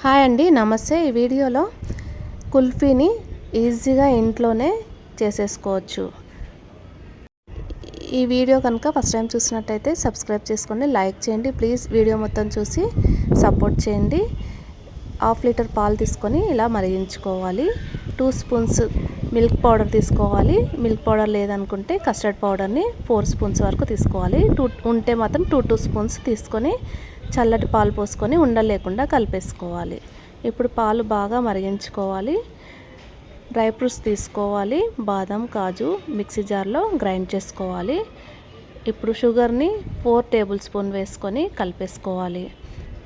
Hi అండి నమస్తే. ఈ వీడియోలో కుల్ఫీని ఈజీగా ఇంట్లోనే చేసేసుకోవచ్చు. ఈ వీడియో కనుక ఫస్ట్ టైం చూసినట్టయితే సబ్స్క్రైబ్ చేసుకోండి లైక్ చేయండి. ప్లీజ్ వీడియో మొత్తం చూసి సపోర్ట్ చేయండి. హాఫ్ లీటర్ పాలు తీసుకొని ఇలా మరిగించుకోవాలి. టూ స్పూన్స్ మిల్క్ పౌడర్ తీసుకోవాలి. మిల్క్ పౌడర్ లేదనుకుంటే కస్టర్డ్ పౌడర్ని ఫోర్ స్పూన్స్ వరకు తీసుకోవాలి. టూ ఉంటే మాత్రం టూ టూ స్పూన్స్ తీసుకొని చల్లటి పాలు పోసుకొని ఉండలేకుండా కలిపేసుకోవాలి. ఇప్పుడు పాలు బాగా మరిగించుకోవాలి. డ్రై ఫ్రూట్స్ తీసుకోవాలి. బాదం కాజు మిక్సీ జార్లో గ్రైండ్ చేసుకోవాలి. ఇప్పుడు షుగర్ని ఫోర్ టేబుల్ స్పూన్ వేసుకొని కలిపేసుకోవాలి.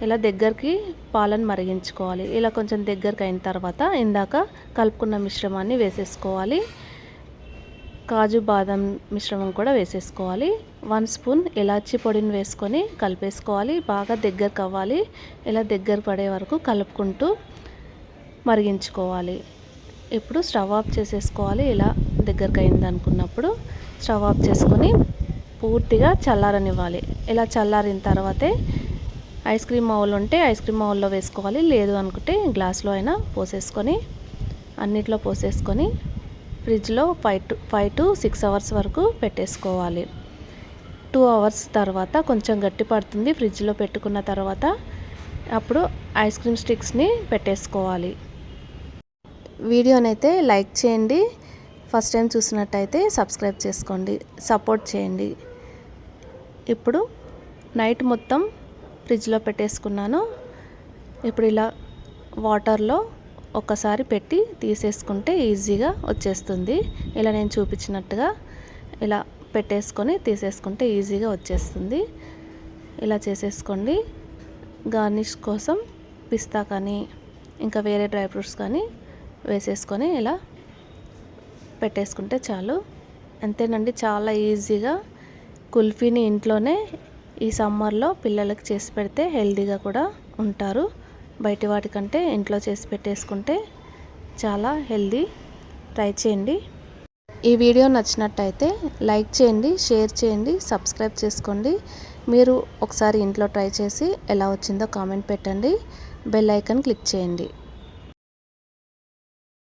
ఇలా దగ్గరికి పాలను మరిగించుకోవాలి. ఇలా కొంచెం దగ్గరికి అయిన తర్వాత ఇందాక కలుపుకున్న మిశ్రమాన్ని వేసేసుకోవాలి. కాజు బాదం మిశ్రమం కూడా వేసేసుకోవాలి. వన్ స్పూన్ ఇలాచీ పొడిని వేసుకొని కలిపేసుకోవాలి. బాగా దగ్గరకు అవ్వాలి. ఇలా దగ్గర పడే వరకు కలుపుకుంటూ మరిగించుకోవాలి. ఇప్పుడు స్టవ్ ఆఫ్ చేసేసుకోవాలి. ఇలా దగ్గరకు అయింది అనుకున్నప్పుడు స్టవ్ ఆఫ్ చేసుకొని పూర్తిగా చల్లారనివ్వాలి. ఇలా చల్లారిన తర్వాతే ఐస్ క్రీమ్ మౌల్ ఉంటే ఐస్ క్రీమ్ మౌల్లో వేసుకోవాలి. లేదు అనుకుంటే గ్లాస్లో అయినా పోసేసుకొని అన్నిట్లో పోసేసుకొని ఫ్రిడ్జ్లో five to five to six hours వరకు పెట్టేసుకోవాలి. టూ అవర్స్ తర్వాత కొంచెం గట్టి పడుతుంది ఫ్రిడ్జ్లో పెట్టుకున్న తర్వాత అప్పుడు ఐస్ క్రీమ్ స్టిక్స్ని పెట్టేసుకోవాలి. వీడియోనైతే లైక్ చేయండి ఫస్ట్ టైం చూసినట్టయితే సబ్స్క్రైబ్ చేసుకోండి సపోర్ట్ చేయండి. ఇప్పుడు నైట్ మొత్తం ఫ్రిడ్జ్లో పెట్టేసుకున్నాను. ఇప్పుడు ఇలా వాటర్లో ఒక్కసారి పెట్టి తీసేసుకుంటే ఈజీగా వచ్చేస్తుంది. ఇలా నేను చూపించినట్టుగా ఇలా పెట్టేసుకొని తీసేసుకుంటే ఈజీగా వచ్చేస్తుంది. ఇలా చేసేసుకోండి. గార్నిష్ కోసం పిస్తా కానీ ఇంకా వేరే డ్రై ఫ్రూట్స్ కానీ వేసేసుకొని ఇలా పెట్టేసుకుంటే చాలు. అంతేనండి చాలా ఈజీగా కుల్ఫీని ఇంట్లోనే ఈ సమ్మర్లో పిల్లలకి చేసి పెడితే హెల్తీగా కూడా ఉంటారు. బయటి వాటికంటే ఇంట్లో చేసి పెట్టేసుకుంటే చాలా హెల్దీ. ట్రై చేయండి. ఈ వీడియో నచ్చినట్టయితే లైక్ చేయండి షేర్ చేయండి సబ్స్క్రైబ్ చేసుకోండి. మీరు ఒకసారి ఇంట్లో ట్రై చేసి ఎలా వచ్చిందో కామెంట్ పెట్టండి. బెల్ ఐకన్ క్లిక్ చేయండి.